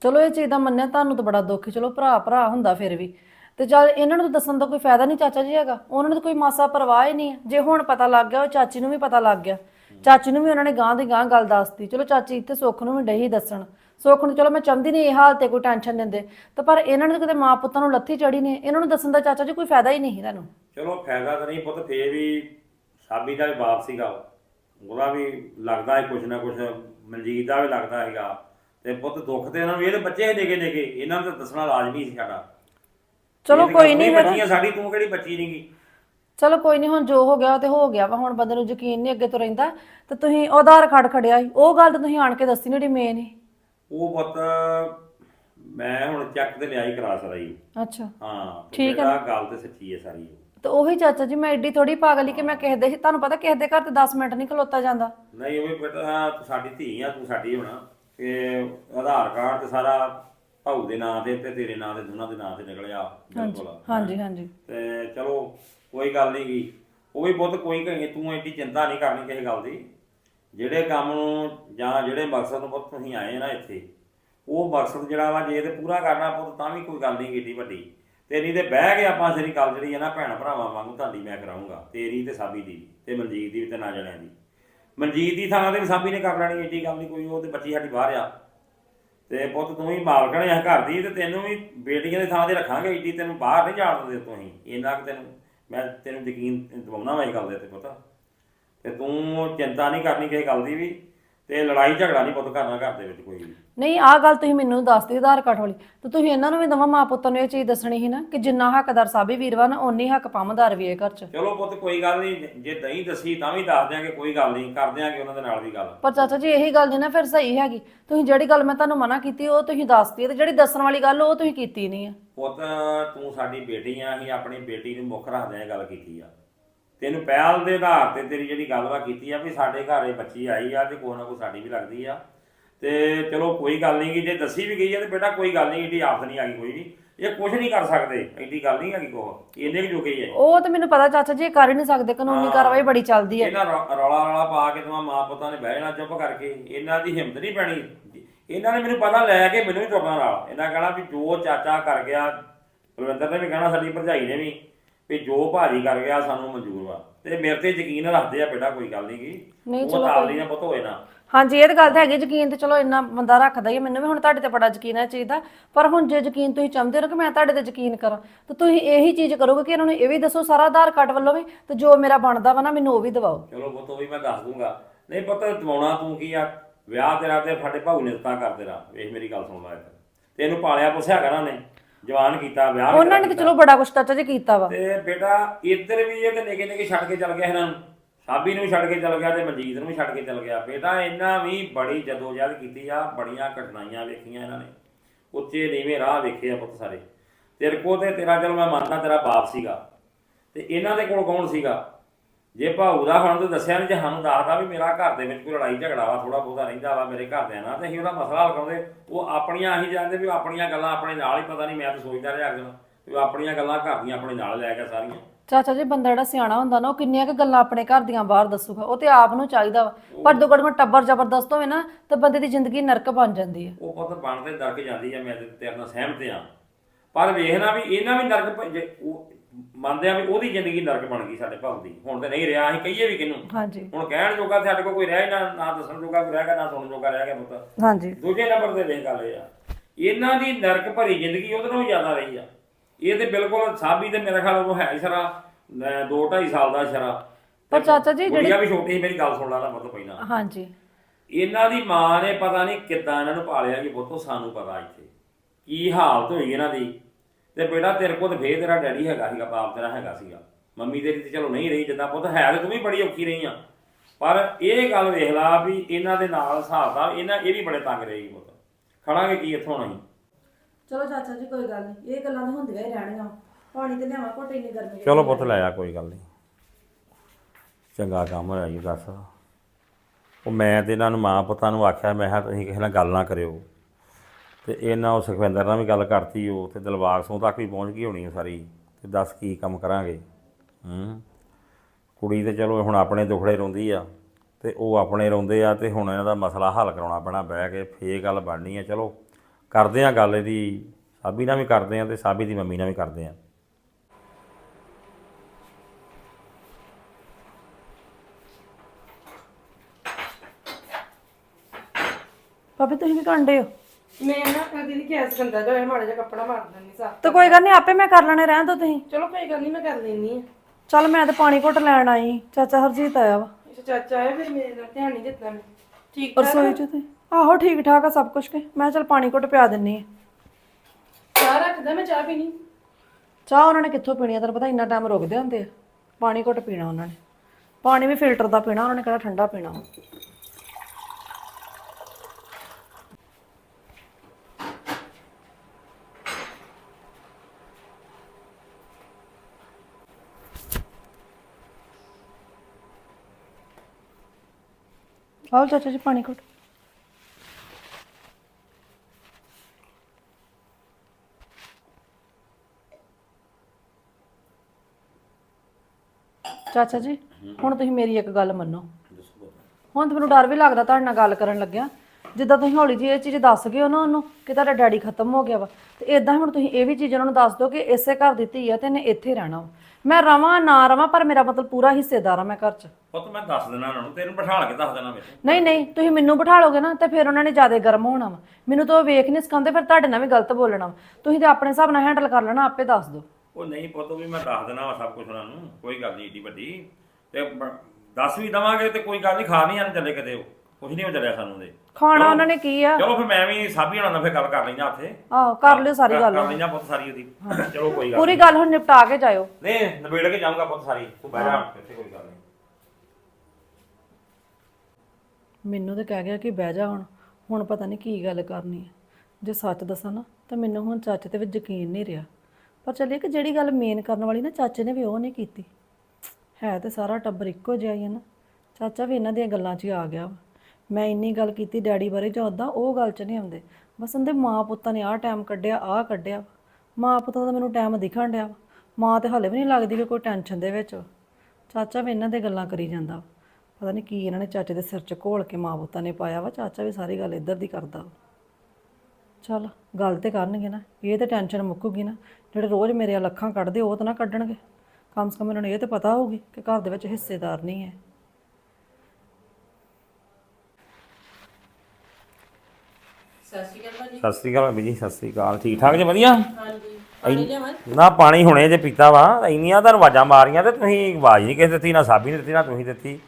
ਚਲੋ ਇਹ ਚੀਜ਼ ਦਾ ਮੰਨਿਆ ਤੁਹਾਨੂੰ ਤਾਂ ਬੜਾ ਦੁੱਖ ਸੀ, ਚਲੋ ਭਰਾ ਭਰਾ ਹੁੰਦਾ ਫਿਰ ਵੀ। ਤੇ ਚੱਲ ਇਹਨਾਂ ਨੂੰ ਤਾਂ ਦੱਸਣ ਦਾ ਕੋਈ ਫਾਇਦਾ ਨਹੀਂ ਚਾਚਾ ਜੀ ਹੈਗਾ। ਉਹਨਾਂ ਨੂੰ ਤਾਂ ਕੋਈ ਮਾਸਾ ਪਰਵਾਹ ਹੀ ਨਹੀਂ ਹੈ ਜੇ ਹੁਣ ਪਤਾ ਲੱਗ ਗਿਆ ਉਹ ਚਾਚੀ ਨੂੰ ਵੀ ਪਤਾ ਲੱਗ ਗਿਆ। ਚਾਚੀ ਨੂੰ ਵੀ ਉਹਨਾਂ ਨੇ ਗਾਂ ਦੀ ਗਾਂ ਗੱਲ ਦੱਸਤੀ। ਚਲੋ ਚਾਚੀ ਇੱਥੇ ਸੁੱਖ ਨੂੰ ਵੀ ਡਹੀ ਦੱਸਣ। ਸੁੱਖ ਨੂੰ ਚਲੋ ਮੈਂ ਚਾਹੁੰਦੀ ਨਹੀਂ ਇਹ ਹਾਲ ਤੇ ਕੋਈ ਟੈਨਸ਼ਨ ਦਿੰਦੇ ਤੇ ਪਰ ਇਹਨਾਂ ਨੂੰ ਕਿਤੇ ਮਾਂ ਪੁੱਤਾਂ ਨੂੰ ਲੱਥੀ ਚੜੀ ਨਹੀਂ। ਇਹਨਾਂ ਨੂੰ ਦੱਸਣ ਦਾ ਚਾਚਾ ਜੀ ਕੋਈ ਫਾਇਦਾ ਹੀ ਨਹੀਂ ਤੁਹਾਨੂੰ ਚਲੋ ਫਾਇਦਾ ਤਾਂ ਨਹੀਂ ਪੁੱਤ ਫੇਰ ਵੀ ਸਾਬੀ ਦਾ ਵੀ ਬਾਪ ਸੀਗਾ ਉਹਦਾ ਵੀ ਲੱਗਦਾ ਹੈ ਕੁਛ ਨਾ ਕੁਛ ਮਨਜੀਤ ਦਾ ਵੀ ਲੱਗਦਾ ਹੈਗਾ ਤੇ ਪੁੱਤ ਦੁੱਖ ਤੇ ਇਹਨਾਂ ਨੂੰ ਇਹਦੇ ਬੱਚੇ ਨੇ ਨੇ ਕੇ ਇਹਨਾਂ ਨੂੰ ਤਾਂ ਦੱਸਣਾ ਲਾਜ਼ਮੀ ਸੀ ਸਾਡਾ। ਚਲੋ ਕੋਈ ਨਹੀਂ ਫਿਰ। ਬੱਚੀਆਂ ਸਾਡੀ ਤੂੰ ਕਿਹੜੀ ਬੱਚੀ ਨਹੀਂਗੀ ਚਲੋ ਕੋਈ ਨਹੀਂ ਹੁਣ ਜੋ ਹੋ ਗਿਆ ਉਹ ਤੇ ਹੋ ਗਿਆ ਵਾ। ਹੁਣ ਬੰਦੇ ਨੂੰ ਯਕੀਨ ਨਹੀਂ ਅੱਗੇ ਤੋਂ ਰਹਿੰਦਾ। ਤੇ ਤੁਸੀਂ ਆਧਾਰ ਕਾਰਡ ਖੜਿਆ ਸੀ। ਉਹ ਗੱਲ ਤਾਂ ਤੁਸੀਂ ਆਣ ਕੇ ਦੱਸੀ ਨਹੀਂ ਜਿਹੜੀ ਮੇਨ ਹੀ ਉਹ ਪੁੱਤ ਮੈਂ ਹੁਣ ਚੱਕ ਤੇ ਲਿਆਈ ਕਰਾ ਸਰਾਈ ਅੱਛਾ। ਹਾਂ ਤੇ ਠੀਕ ਹੈ। ਬੇਟਾ ਗੱਲ ਤੇ ਸੱਚੀ ਹੈ ਸਾਰੀ ਤੇ ਉਹੀ ਚਾਚਾ ਜੀ ਮੈਂ ਐਡੀ ਥੋੜੀ ਪਾਗਲ ਕਿ ਮੈਂ ਕਿਸੇ ਦੇ ਤੁਹਾਨੂੰ ਪਤਾ ਕਿਸੇ ਦੇ ਘਰ ਤੇ 10 ਮਿੰਟ ਨਹੀਂ ਖਲੋਤਾ ਜਾਂਦਾ। ਨਹੀਂ ਉਹ ਵੀ ਬੇਟਾ ਤੂੰ ਸਾਡੀ ਧੀ ਆ ਤੂੰ ਸਾਡੀ ਹੋਣਾ। ਕਿ ਆਧਾਰ ਕਾਰਡ ਤੇ ਸਾਰਾ ਭਾਊ ਦੇ ਨਾਂ ਤੇ ਤੇ ਤੇਰੇ ਨਾਂ ਤੇ ਦੋਨਾਂ ਦੇ ਨਾਂ ਤੇ ਨਿਕਲਿਆ ਬਿਲਕੁਲ। ਹਾਂਜੀ ਹਾਂਜੀ। ਤੇ ਚਲੋ ਕੋਈ ਗੱਲ ਨਹੀਂ ਗੀ। ਉਹ ਵੀ ਬਹੁਤ ਕੋਈ ਕਹੇ ਤੂੰ ਐਡੀ ਚਿੰਤਾ ਨਹੀਂ ਕਰਨੀ ਕਿਸੇ ਗੱਲ ਦੀ। ਜਿਹੜੇ ਕੰਮ ਨੂੰ ਜਾਂ ਜਿਹੜੇ ਮਕਸਦ ਨੂੰ ਪੁੱਤ ਤੁਸੀਂ ਆਏ ਨਾ ਇੱਥੇ ਉਹ ਮਕਸਦ ਜਿਹੜਾ ਵਾ ਜੇ ਤੇ ਪੂਰਾ ਕਰਨਾ ਪੁੱਤ ਤਾਂ ਵੀ ਕੋਈ ਗੱਲ ਨਹੀਂ ਏਡੀ ਵੱਡੀ। ਤੇਰੀ ਨਹੀਂ ਤੇ ਬਹਿ ਕੇ ਆਪਾਂ ਸਾਰੀ ਗੱਲ ਜਿਹੜੀ ਹੈ ਨਾ ਭੈਣ ਭਰਾਵਾਂ ਵਾਂਗੂ ਤੁਹਾਡੀ ਮੈਂ ਕਰਾਉਂਗਾ ਤੇਰੀ ਤੇ ਸਾਬੀ ਦੀ ਵੀ, ਤੇ ਮਨਜੀਤ ਦੀ ਵੀ ਤੇ ਨਾ ਜਣਿਆਂ ਦੀ। ਮਨਜੀਤ ਦੀ ਥਾਂ ਤੇ ਵੀ ਸਾਬੀ ਨੇ ਕਰ ਲੈਣੀ ਏਡੀ ਗੱਲ ਨਹੀਂ ਕੋਈ ਉਹ ਤੇ ਬੱਚੀ ਸਾਡੀ ਬਾਹਰ ਆ। ਤੇ ਪੁੱਤ ਤੂੰ ਹੀ ਨੇ ਆ ਘਰ ਦੀ ਤੇ ਤੈਨੂੰ ਵੀ ਬੇਟੀਆਂ ਦੀ ਥਾਂ ਤੇ ਰੱਖਾਂਗੇ ਏਡੀ ਤੈਨੂੰ ਬਾਹਰ ਨਹੀਂ ਜਾਣ ਦਿੰਦੇ ਤੁਸੀਂ ਇੰਨਾ ਕਿ ਤੈਨੂੰ ਮੈਂ ਤੈਨੂੰ ਯਕੀਨ ਦਿਵਾਉਣਾ ਵਾ ਇਹ ਗੱਲ ਦੇ ਤੇ ਪੁੱਤ। ਤੇ ਤੂੰ ਚਿੰਤਾ ਨਹੀਂ ਕਰਨੀ ਕਿਸੇ ਗੱਲ ਦੀ ਵੀ ਤੇ ਲੜਾਈ ਝਗੜਾ ਨਹੀਂ ਪੁੱਤ ਕਰਨਾ ਘਰ ਦੇ ਵਿੱਚ ਕੋਈ ਵੀ। ਨਹੀਂ ਆਹ ਗੱਲ ਤੁਸੀਂ ਮੈਨੂੰ ਦੱਸਦੀ ਆਧਾਰ ਕਾਰਡ ਵਾਲੀ। ਤੇ ਤੁਸੀਂ ਇਹਨਾਂ ਨੂੰ ਵੀ ਦਵਾ ਮਾਂ ਪੁੱਤਾਂ ਨੂੰ ਇਹ ਚੀਜ਼ ਦੱਸਣੀ ਸੀ ਨਾ ਕਿ ਜਿੰਨਾ ਹੱਕਦਾਰ ਸਾਬੀ ਵੀਰਵਾ ਨਾ ਓਨੀ ਹੱਕ ਪੰਮਦਾਰ ਵੀ ਇਹ ਘਰ 'ਚ। ਚਲੋ ਪੁੱਤ ਕੋਈ ਗੱਲ ਨਹੀਂ ਜੇ ਨਹੀਂ ਦੱਸੀ ਤਾਂ ਵੀ ਦੱਸ ਦਿਆਂਗੇ ਕੋਈ ਗੱਲ ਨਹੀਂ ਕਰ ਦਿਆਂਗੇ ਉਹਨਾਂ ਦੇ ਨਾਲ ਵੀ ਗੱਲ। ਪਰ ਚਾਚਾ ਜੀ ਇਹੀ ਗੱਲ ਨਹੀਂ ਨਾ ਫਿਰ ਸਹੀ ਹੈਗੀ। ਤੁਸੀਂ ਜਿਹੜੀ ਗੱਲ ਮੈਂ ਤੁਹਾਨੂੰ ਮਨਾ ਕੀਤੀ ਉਹ ਤੁਸੀਂ ਦੱਸਤੀ ਹੈ ਤੇ ਜਿਹੜੀ ਦੱਸਣ ਵਾਲੀ ਗੱਲ ਉਹ ਤੁਸੀਂ ਕੀਤੀ ਨਹੀਂ ਹੈ। ਪੁੱਤ ਤੂੰ ਸਾਡੀ ਬੇਟੀ ਆ ਅਸੀਂ ਆਪਣੀ ਬੇਟੀ ਨੂੰ ਮੁੱਖ ਰੱਖਦਿਆਂ ਇਹ ਗੱਲ ਕੀਤੀ ਆ। ਤੈਨੂੰ ਪਹਿਲ ਦੇ ਆਧਾਰ ਤੇ ਤੇਰੀ ਜਿਹੜੀ ਗੱਲਬਾਤ ਕੀਤੀ ਆ ਵੀ ਸਾਡੇ ਘਰ ਇਹ ਬੱਚੀ ਆਈ ਆ ਤੇ ਕੋਈ ਨਾ ਕੋਈ ਸਾਡੀ ਵੀ ਲੱਗਦੀ ਆ। ਤੇ ਚਲੋ ਕੋਈ ਗੱਲ ਨਹੀਂ ਕਿ ਜੇ ਦੱਸੀ ਵੀ ਗਈ ਆ ਤੇ ਬੇਟਾ ਕੋਈ ਗੱਲ ਨਹੀਂ ਇਹਦੀ ਆਫਤ ਨਹੀਂ ਆ ਗਈ ਕੋਈ ਵੀ। ਇਹ ਕੁਝ ਨਹੀਂ ਕਰ ਸਕਦੇ ਐਡੀ ਗੱਲ ਨਹੀਂ ਹੈਗੀ ਕੋਹ। ਇਹਨੇ ਕਿ ਜੋਗੇ ਹੀ ਹੈ ਉਹ ਤੇ ਮੈਨੂੰ ਪਤਾ ਚਾਚਾ ਜੀ ਇਹ ਕਰ ਹੀ ਨਹੀਂ ਸਕਦੇ ਕਾਨੂੰਨੀ ਕਾਰਵਾਈ ਬੜੀ ਚੱਲਦੀ ਹੈ ਇਹਨਾਂ ਰੌ- ਰੌਲਾ ਰੌਲਾ ਪਾ ਕੇ ਤੁਮਾਂ ਮਾਂ ਪੁੱਤਾਂ ਨੇ ਬਹਿ ਜਾਣਾ ਚੁੱਪ ਕਰਕੇ। ਇਹਨਾਂ ਦੀ ਹਿੰਮਤ ਨਹੀਂ ਪੈਣੀ। ਇਹਨਾਂ ਨੇ ਮੈਨੂੰ ਪਤਾ ਲੈ ਕੇ ਮੈਨੂੰ ਵੀ ਚੁੱਪਾਂ ਨਾਲ। ਇਹਨਾਂ ਕਹਿਣਾ ਵੀ ਜੋ ਚਾਚਾ ਕਰ ਗਿਆ ਬਲਵਿੰਦਰ ਨੇ ਵੀ ਕਹਿਣਾ ਸਾਡੀ ਭਰਜਾਈ ਨੇ ਵੀ। ਵੀ ਜੋ ਭਾਜੀ ਕਰ ਗਿਆ ਸਾਨੂੰ ਮਨਜ਼ੂਰ ਵਾ। ਤੇ ਮੇਰੇ ਤੇ ਯਕੀਨ ਰੱਖਦੇ ਆ ਬੇਟਾ ਕੋਈ ਗੱਲ ਨਹੀਂ ਕੀ ਨਹੀਂ, ਉਹ ਚਲੋ ਤਾਂ ਆਪਦੀ ਨਾ ਪੁੱਤ ਹੋਏ ਨਾ। ਹਾਂਜੀ ਇਹ ਤਾਂ ਗੱਲ ਤਾਂ ਹੈਗੀ ਯਕੀਨ ਤੇ ਚਲੋ ਇੰਨਾ ਬੰਦਾ ਰੱਖਦਾ ਹੀ ਹੈ, ਮੈਨੂੰ ਵੀ ਹੁਣ ਤੁਹਾਡੇ ਤੇ ਬੜਾ ਯਕੀਨ ਹੈ ਚਾਹੀਦਾ ਪਰ ਹੁਣ ਜੇ ਯਕੀਨ ਤੁਸੀਂ ਚਾਹੁੰਦੇ ਹੋ ਕਿ ਮੈਂ ਤੁਹਾਡੇ ਤੇ ਯਕੀਨ ਕਰਾਂ ਤਾਂ ਤੁਸੀਂ ਇਹੀ ਚੀਜ਼ ਕਰੋਗੇ ਕਿ ਇਹਨਾਂ ਨੂੰ ਇਹ ਵੀ ਦੱਸੋ ਸਾਰਾ ਆਧਾਰ ਕਾਰਡ ਵੱਲੋਂ ਵੀ ਤੇ ਜੋ ਮੇਰਾ ਬਣਦਾ ਵਾ ਨਾ ਮੈਨੂੰ ਉਹ ਵੀ ਦਿਵਾਓ। ਚਲੋ ਪੁੱਤ ਉਹ ਵੀ ਮੈਂ ਦੱਸ ਦੂੰਗਾ। ਨਹੀਂ ਪੁੱਤ ਦਵਾਉਣਾ ਤੂੰ ਕੀ ਆ? ਵਿਆਹ ਤੇਰਾ ਤੇ ਸਾਡੇ ਭਾਊ ਨੇ ਦਿੱਤਾ ਕਰ ਤੇਰਾ। ਵੇਖ ਮੇਰੀ ਗੱਲ ਸੁਣ ਲੈ। ਇੱਕ। ਤੈਨੂੰ ਪਾਲਿਆ ਪੁੱਛਿਆ ਕਰਾਂ ਨੇ? ਜਵਾਨ ਕੀਤਾ ਵਿਆਹ ਵੀ ਉਹਨਾਂ ਨੇ ਤਾਂ ਕੀਤਾ। ਚਲੋ ਬੜਾ ਕੁਛ ਚਾਚਾ ਜੀ ਕੀਤਾ ਵਾ। ਤੇ ਬੇਟਾ ਇੱਧਰ ਵੀ ਇਹ ਤੇ ਨਿੱਕੇ ਨਿੱਕੇ ਛੱਡ ਕੇ ਚੱਲ ਗਿਆ ਇਹਨਾਂ ਨੂੰ। ਸਾਬੀ ਨੂੰ ਵੀ ਛੱਡ ਕੇ ਚੱਲ ਗਿਆ ਤੇ ਮਨਜੀਤ ਨੂੰ ਵੀ ਛੱਡ ਕੇ ਚੱਲ ਗਿਆ। ਬੇਟਾ ਇਹਨਾਂ ਵੀ ਬੜੀ ਜਦੋਜਹਿਦ ਕੀਤੀ ਆ ਬੜੀਆਂ ਕਠਿਨਾਈਆਂ ਵੇਖੀਆਂ ਇਹਨਾਂ ਨੇ। ਉੱਚੇ ਨੀਵੇਂ ਰਾਹ ਵੇਖੇ ਆ ਪੁੱਤ ਸਾਰੇ। ਤੇਰੇ ਕੋ ਤੇ ਤੇਰਾ ਚਲ ਮੈਂ ਮੰਨਦਾ ਤੇਰਾ ਬਾਪ ਸੀਗਾ। ਤੇ ਇਹਨਾਂ ਦੇ ਕੋਲ ਕੌਣ ਸੀਗਾ? ਜੇ ਭਾਊ ਦਾ ਹੁਣ ਤੂੰ ਦੱਸਿਆ ਨਹੀਂ ਜੇ ਸਾਨੂੰ ਦੱਸਦਾ ਵੀ ਮੇਰਾ ਘਰ ਦੇ ਵਿੱਚ ਕੋਈ ਲੜਾਈ ਝਗੜਾ ਵਾ ਥੋੜਾ ਬਹੁਤਾ ਰਹਿੰਦਾ ਵਾ ਮੇਰੇ ਘਰਦਿਆਂ ਨਾਲ ਤੇ ਅਸੀਂ ਉਹਦਾ ਮਸਲਾ ਹੱਲ ਕਰਾਉਂਦੇ। ਉਹ ਆਪਣੀਆਂ ਅਸੀਂ ਜਾਣਦੇ ਵੀ ਆਪਣੀਆਂ ਗੱਲਾਂ ਆਪਣੇ ਨਾਲ ਹੀ ਪਤਾ ਨਹੀਂ ਮੈਂ ਤਾਂ ਸੋਚਦਾ ਰਿਹਾ ਅਗਲਾ ਵੀ ਉਹ ਆਪਣੀਆਂ ਗੱਲਾਂ ਘਰ ਦੀਆਂ ਆਪਣੇ ਨਾਲ ਲੈ ਗਿਆ ਸਾਰੀਆਂ। ਚਾਚਾ ਜੀ ਬੰਦਾ ਜਿਹੜਾ ਸਿਆਣਾ ਹੁੰਦਾ ਨਾ ਉਹ ਕਿੰਨੀਆਂ ਕੁ ਗੱਲਾਂ ਆਪਣੇ ਘਰ ਦੀਆਂ ਬਾਹਰ ਦੱਸੂਗਾ ਉਹ ਤੇ ਆਪ ਨੂੰ ਚਾਹੀਦਾ ਵਾ। ਪਰ ਦੁਗੜ ਮੈਂ ਟੱਬਰ ਜ਼ਬਰਦਸਤ ਹੋਵੇ ਨਾ ਤਾਂ ਬੰਦੇ ਦੀ ਜ਼ਿੰਦਗੀ ਨਰਕ ਬਣ ਜਾਂਦੀ ਹੈ ਉਹ ਪੁੱਤ ਬਣਦੇ ਦਰਕ ਜਾਂਦੀ ਆ ਮੈਂ ਤੇ ਤੇਰੇ ਨਾਲ ਸਹਿਮਤ ਆ। ਪਰ ਵੇਖਣਾ ਵੀ ਇਹਨਾਂ ਵੀ ਨਰਕ ਜੇ ਉਹ ਮੰਨਦੇ ਆ ਵੀ ਉਹਦੀ ਜ਼ਿੰਦਗੀ ਨਰਕ ਬਣ ਗਈ ਸਾਡੇ ਭਾਉ ਦੀ। ਹੁਣ ਤੇ ਨਹੀਂ ਰਿਹਾ ਅਸੀਂ ਕਹੀਏ ਵੀ ਕਿਹਨੂੰ ਹਾਂਜੀ। ਹੁਣ ਕਹਿਣ ਜੋਗਾ ਸਾਡੇ ਕੋਲ ਕੋਈ ਰਹਿ ਹੀ ਨਾ ਨਾ ਦੱਸਣ ਜੋਗਾ ਕੋਈ ਰਹਿ ਗਿਆ ਨਾ ਸੁਣਨ ਜੋਗਾ ਰਹਿ ਗਿਆ ਪੁੱਤ। ਹਾਂਜੀ। ਦੂਜੇ ਨੰਬਰ ਤੇ ਵੇਖ ਗੱਲ ਇਹ ਆ। ਇਹਨਾਂ ਦੀ ਨਰਕ ਭਰੀ ਜ਼ਿੰਦਗੀ ਉਹਦੇ ਨਾਲੋਂ ਜ਼ਿਆਦਾ ਰਹੀ ਆ। ਇਹ ਤੇ ਬਿਲਕੁਲ ਸਾਬੀ ਤੇ ਮੇਰੇ ਖਿਆਲ ਉਹ ਹੈ ਹੀ ਸਰਾ 2 2.5 ਸਾਲ ਦਾ ਸ਼ਰਾ। ਪਰ ਚਾਚਾ ਜੀ ਗੁੜੀਆ ਵੀ ਛੋਟੀ ਸੀ ਮੇਰੀ ਗੱਲ ਸੁਣ ਲਾ ਪੁੱਤ ਪਹਿਲਾਂ। ਹਾਂਜੀ। ਇਹਨਾਂ ਦੀ ਮਾਂ ਨੇ ਪਤਾ ਨਹੀਂ ਕਿੱਦਾਂ ਇਹਨਾਂ ਨੂੰ ਪਾਲਿਆ ਕਿ ਪੁੱਤੋ ਸਾਨੂੰ ਪਤਾ ਇੱਥੇ। ਕੀ ਹਾਲਤ ਹੋਈ ਇਹਨਾਂ ਦੀ? ਤੇ ਬੇਟਾ ਤੇਰੇ ਕੋਲ ਤੇ ਫੇਰ ਤੇਰਾ ਡੈਡੀ ਹੈਗਾ ਸੀਗਾ ਬਾਪ ਤੇਰਾ ਹੈਗਾ ਸੀਗਾ। ਮੰਮੀ ਤੇਰੀ ਤੇ ਚਲੋ ਨਹੀਂ ਰਹੀ ਜਿੱਦਾਂ ਪੁੱਤ ਹੈ ਤੇ ਤੂੰ ਵੀ ਬੜੀ ਔਖੀ ਰਹੀ ਆ। ਪਰ ਇਹ ਗੱਲ ਵੇਖ ਲਾ ਵੀ ਇਹਨਾਂ ਦੇ ਨਾਲ ਹਿਸਾਬ ਦਾ ਇਹਨਾਂ ਇਹ ਵੀ ਬੜੇ ਤੰਗ ਰਹੇਗੀ ਪੁੱਤ। ਖੜਾਂਗੇ ਕੀ ਇੱਥੋਂ ਨਹੀਂ ਚਲੋ ਚਾਚਾ ਜੀ ਕੋਈ ਗੱਲ ਨਹੀਂ। ਇਹ ਗੱਲਾਂ ਤਾਂ ਹੁੰਦੀਆਂ ਹੀ ਰਹਿਣੀਆਂ ਪਾਣੀ ਤੇ ਲਿਆਵਾਂ ਘੋਟੇ ਇੰਨੀ ਗਰਮੀ ਚਲੋ ਪੁੱਤ ਲੈ ਆ ਕੋਈ ਗੱਲ ਨਹੀਂ। ਚੰਗਾ ਕੰਮ ਹੋਇਆ ਜੀ ਦੱਸ। ਉਹ ਮੈਂ ਤੇ ਇਹਨਾਂ ਨੂੰ ਮਾਂ ਪੁੱਤਾਂ ਨੂੰ ਆਖਿਆ ਮੈਂ ਕਿਹਾ ਤੁਸੀਂ ਕਿਸੇ ਨਾਲ ਗੱਲ ਨਾ ਕਰਿਓ। ਤੇ ਇਹਨਾਂ ਉਹ ਸੁਖਵਿੰਦਰ ਨਾਲ ਵੀ ਗੱਲ ਕਰਤੀ, ਉਹ ਤੇ ਦਿਲਬਾਗ ਸਿੰਘ ਤੱਕ ਵੀ ਪਹੁੰਚ ਗਈ ਹੋਣੀ ਉਹ ਸਾਰੀ, ਤੇ ਦੱਸ ਕੀ ਕੰਮ ਕਰਾਂਗੇ। ਹੂੰ। ਕੁੜੀ ਤੇ ਚਲੋ ਹੁਣ ਆਪਣੇ ਦੁਖੜੇ ਰੋਂਦੀ ਆ, ਤੇ ਉਹ ਆਪਣੇ ਰੋਂਦੇ ਆ ਤੇ ਹੁਣ ਇਹਨਾਂ ਦਾ ਮਸਲਾ ਹੱਲ ਕਰਾਉਣਾ ਪੈਣਾ, ਬਹਿ ਕੇ ਫੇਰ ਗੱਲ ਬਣਨੀ ਆ, ਚਲੋ ਕਰਦੇ ਆ ਗੱਲ ਇਹਦੀ, ਸਾਬੀ ਨਾਲ ਵੀ ਕਰਦੇ ਆ ਤੇ ਸਾਬੀ ਦੀ ਮੰਮੀ ਨਾਲ ਵੀ ਕਰਦੇ ਆ। ਭਾਬੀ, ਤੁਸੀਂ ਕੀ ਕਰਦੇ ਹੋ? ਮੈਂ ਨਾ ਕਦੀ ਨਹੀਂ ਗੈਸ ਗੰਦਾ ਜਿਹਾ ਹੋਇਆ ਮਾੜਾ ਜਿਹਾ ਕੱਪੜਾ ਮਾਰ ਦਿੰਦੀ ਸਾਫ਼ ਤੇ ਕੋਈ ਗੱਲ ਨਹੀਂ ਆਪੇ ਮੈਂ ਕਰ ਲੈਣੇ ਰਹਿਣ ਦੋ ਤੁਸੀਂ। ਚਲੋ ਕੋਈ ਗੱਲ ਨਹੀਂ ਮੈਂ ਕਰ ਲੈਣੀ ਆ ਚੱਲ ਮੈਂ ਤੇ ਪਾਣੀ ਘੁੱਟ ਲੈਣ ਆਈ ਚਾਚਾ ਹਰਜੀਤ ਆਇਆ ਵਾ। ਅੱਛਾ ਚਾਚਾ ਆਇਆ ਫਿਰ ਮੇਰੇ ਨਾਲ ਧਿਆਨ ਨਹੀਂ ਦਿੱਤਾ ਮੈਂ। ਠੀਕ ਰਸੋਈ ਚ ਤੇ ਆਹੋ ਠੀਕ ਠਾਕ ਆ ਸਭ ਕੁਝ ਕੇ। ਮੈਂ ਚੱਲ ਪਾਣੀ ਘੁੱਟ ਪਿਆ ਦਿੰਨੀ ਆ। ਚਾਹ ਰੱਖਦਾ ਮੈਂ ਚਾਹ ਪੀਣੀ। ਚਾਹ ਉਹਨਾਂ ਨੇ ਕਿੱਥੋਂ ਪੀਣੀ ਆ? ਤੈਨੂੰ ਪਤਾ ਇੰਨਾ ਟਾਈਮ ਰੁਕਦੇ ਹੁੰਦੇ ਆ। ਪਾਣੀ ਘੁੱਟ ਪੀਣਾ ਉਹਨਾਂ ਨੇ। ਪਾਣੀ ਵੀ ਫਿਲਟਰ ਦਾ ਪੀਣਾ ਉਹਨਾਂ ਨੇ ਕਿਹੜਾ ਠੰਡਾ ਪੀਣਾ ਆਓ ਚਾਚਾ ਜੀ ਪਾਣੀ ਘੁੱਟ। ਚਾਚਾ ਜੀ ਹੁਣ ਤੁਸੀਂ ਮੇਰੀ ਇੱਕ ਗੱਲ ਮੰਨੋ। ਹੁਣ ਤਾਂ ਮੈਨੂੰ ਡਰ ਵੀ ਲੱਗਦਾ ਤੁਹਾਡੇ ਨਾਲ ਗੱਲ ਕਰਨ ਲੱਗਿਆ। ਜਿੱਦਾਂ ਤੁਸੀਂ ਹੌਲੀ ਜਿਹੀ ਇਹ ਚੀਜ਼ ਦੱਸ ਗਏ ਹੋ ਨਾ ਉਹਨੂੰ ਕਿ ਤੁਹਾਡਾ ਡੈਡੀ ਖਤਮ ਹੋ ਗਿਆ ਵਾ ਤੇ ਇਦਾਂ ਹੁਣ ਤੁਸੀਂ ਇਹ ਵੀ ਚੀਜ਼ ਉਹਨਾਂ ਨੂੰ ਦੱਸ ਦਿਓ ਕਿ ਇਸੇ ਘਰ ਦੀ ਧੀ ਆ ਤੇ ਇਹਨੇ ਇੱਥੇ ਰਹਿਣਾ ਵਾ। ਮੈਂ ਰਵਾਂ ਨਾ ਰਵਾਂ ਪਰ ਮੇਰਾ ਮਤਲਬ ਪੂਰਾ ਹਿੱਸੇਦਾਰ ਆ ਮੈਂ ਘਰ 'ਚ। ਪੁੱਤ ਮੈਂ ਦੱਸ ਦੇਣਾ ਉਹਨਾਂ ਨੂੰ ਤੈਨੂੰ ਬਿਠਾਲ ਕੇ ਦੱਸ ਦੇਣਾ ਵਿੱਚ ਨਹੀਂ ਨਹੀਂ ਤੁਸੀਂ ਮੈਨੂੰ ਬਿਠਾ ਲੋਗੇ ਨਾ ਤੇ ਫਿਰ ਉਹਨਾਂ ਨੇ ਜ਼ਿਆਦਾ ਗਰਮ ਹੋਣਾ ਵਾ। ਮੈਨੂੰ ਤਾਂ ਉਹ ਵੇਖ ਨਹੀਂ ਸਿਖਾਉਂਦੇ ਫਿਰ ਤੁਹਾਡੇ ਨਾਲ ਵੀ ਗਲਤ ਬੋਲਣਾ ਵਾ। ਤੁਸੀਂ ਤੇ ਆਪਣੇ ਹਿਸਾਬ ਨਾਲ ਹੈਂਡਲ ਕਰ ਲੈਣਾ ਆਪੇ ਦੱਸ ਦਿਓ। ਉਹ ਨਹੀਂ ਪੁੱਤ ਵੀ ਮੈਂ ਦੱਸ ਦੇਣਾ ਵਾ ਸਭ ਕੁਝ ਉਹਨਾਂ ਨੂੰ ਕੋਈ ਗੱਲ ਨਹੀਂ ਏਡੀ ਵੱਡੀ। ਤੇ ਬ- ਦੱਸ ਵੀ ਦਵਾਂਗੇ ਤੇ ਕੋਈ ਗੱਲ ਨਹੀਂ ਖਾ ਨਹੀਂ ਆਣ ਚੱਲੇ ਕਿਤੇ ਉਹ। ਕੁਝ ਨਹੀਂ ਚੱਲਿਆ ਸਾਨੂੰ ਦੇ। ਖਾਣਾ ਉਹਨਾਂ ਨੇ ਕੀ ਆ? ਚਲੋ ਫਿਰ ਮੈਂ ਵੀ ਸਾਬੀ ਹੋਣਾ ਨਾਲ ਫਿਰ ਗੱਲ ਕਰ ਲੈਣਾ ਉੱਥੇ। ਆਹੋ ਕਰ ਲਿਓ ਸਾਰੀ ਗੱਲ। ਕਰ ਲੈਣਾ ਪੁੱਤ ਸਾਰੀ ਉਹਦੀ। [coughs] ਚਲੋ ਕੋਈ ਗੱਲ ਪੂਰੀ ਗੱਲ ਹੁਣ ਨਿਪਟਾ ਕੇ ਜਾਇਓ। ਨਹੀਂ ਨਵੇੜ ਕੇ ਜਾਊਂਗਾ ਪੁੱਤ ਸਾਰੀ। ਤੂੰ ਬਹਿ ਜਾ ਇੱਥੇ ਕੋਈ ਗੱਲ ਨਹੀਂ। ਮੈਨੂੰ ਤਾਂ ਕਹਿ ਗਿਆ ਕਿ ਬਹਿ ਜਾ ਹੁਣ। ਹੁਣ ਪਤਾ ਨਹੀਂ ਕੀ ਗੱਲ ਕਰਨੀ ਹੈ ਜੇ ਸੱਚ ਦੱਸਾਂ ਨਾ ਤਾਂ ਮੈਨੂੰ ਹੁਣ ਚਾਚੇ ਤੇ ਵੀ ਯਕੀਨ ਨਹੀਂ ਰਿਹਾ। ਪਰ ਚੱਲੇ ਕਿ ਜਿਹੜੀ ਗੱਲ ਮੇਨ ਕਰਨ ਵਾਲੀ ਨਾ ਚਾਚੇ ਨੇ ਵੀ ਉਹ ਨਹੀਂ ਕੀਤੀ। ਹੈ ਤੇ ਸਾਰਾ ਟੱਬਰ ਇੱਕੋ ਜਿਹਾ ਹੀ ਹੈ ਨਾ। ਚਾਚਾ ਵੀ ਇਹਨਾਂ ਦੀਆਂ ਗੱਲਾਂ 'ਚ ਹੀ ਆ ਗਿਆ ਵਾ। ਮੈਂ ਇੰਨੀ ਗੱਲ ਕੀਤੀ ਡੈਡੀ ਬਾਰੇ ਜਾਂ ਉਦਾਂ ਉਹ ਗੱਲ 'ਚ ਨਹੀਂ ਆਉਂਦੇ। ਬਸ ਉਹਦੇ ਮਾਂ ਪੁੱਤਾਂ ਨੇ ਆਹ ਟਾਈਮ ਕੱਢਿਆ, ਆਹ ਕੱਢਿਆ। ਵਾ। ਮਾਂ ਪੁੱਤਾਂ ਦਾ ਮੈਨੂੰ ਟਾਈਮ ਦਿਖਣ ਡਿਆ। ਵਾ। ਮਾਂ ਤੇ ਹਲੇ ਵੀ ਨਹੀਂ ਲੱਗਦੀ ਵੀ ਕੋਈ ਟੈਨਸ਼ਨ ਦੇ ਵਿੱਚ। ਚਾਚਾ ਵੀ ਇਹਨਾਂ ਦੇ ਗੱਲਾਂ ਕਰੀ ਜਾਂਦਾ। ਵਾ। ਪਤਾ ਨਹੀਂ ਕੀ ਇਹਨਾਂ ਨੇ ਚਾਚੇ ਦੇ ਸਿਰ 'ਚ ਘੋਲ ਕੇ ਮਾਂ ਪੁੱਤਾਂ ਨੇ ਪਾਇਆ ਵਾ। ਚਾਚਾ ਵੀ ਸਾਰੀ ਗੱਲ ਇੱਧਰ ਦੀ ਕਰਦਾ। ਵਾ ਚੱਲ, ਗੱਲ ਤੇ ਕਰਨਗੇ ਨਾ। ਇਹ ਤਾਂ ਟੈਨਸ਼ਨ ਮੁੱਕੂਗੀ ਨਾ। ਜਿਹੜੇ ਰੋਜ਼ ਮੇਰੇ ਲੱਖਾਂ ਕੱਢਦੇ, ਉਹ ਤਾਂ ਨਾ ਕੱਢਣਗੇ। ਕਮ ਸੇ ਕਮ ਇਹਨਾਂ ਨੂੰ ਇਹ ਤਾਂ ਪਤਾ ਹੋਊਗੀ ਕਿ ਘਰ ਦੇ ਵਿੱਚ ਹਿੱਸੇਦਾਰ ਨਹੀਂ ਹੈ। ਸਤਿ ਸ਼੍ਰੀ ਅਕਾਲ ਭਾਜੀ। ਸਤਿ ਸ੍ਰੀ ਅਕਾਲ ਭਾਬੀ ਜੀ ਸਤਿ ਸ੍ਰੀ ਅਕਾਲ। ਠੀਕ ਠਾਕ ਜੀ ਵਧੀਆ? ਹਾਂਜੀ ਪਾਣੀ ਲਿਆਵਾਂ? ਨਾ ਪਾਣੀ ਹੁਣੇ ਜੇ ਪੀਤਾ ਵਾ ਇੰਨੀਆਂ ਤਾਂ ਆਵਾਜ਼ਾਂ ਮਾਰੀਆਂ ਤੇ ਤੁਸੀਂ ਆਵਾਜ਼ ਨਹੀਂ ਕਿਸੇ ਦਿੱਤੀ ਨਾ ਸਾਬੀ ਨੇ ਦਿੱਤੀ ਨਾ ਤੁਸੀਂ ਦਿੱਤੀ।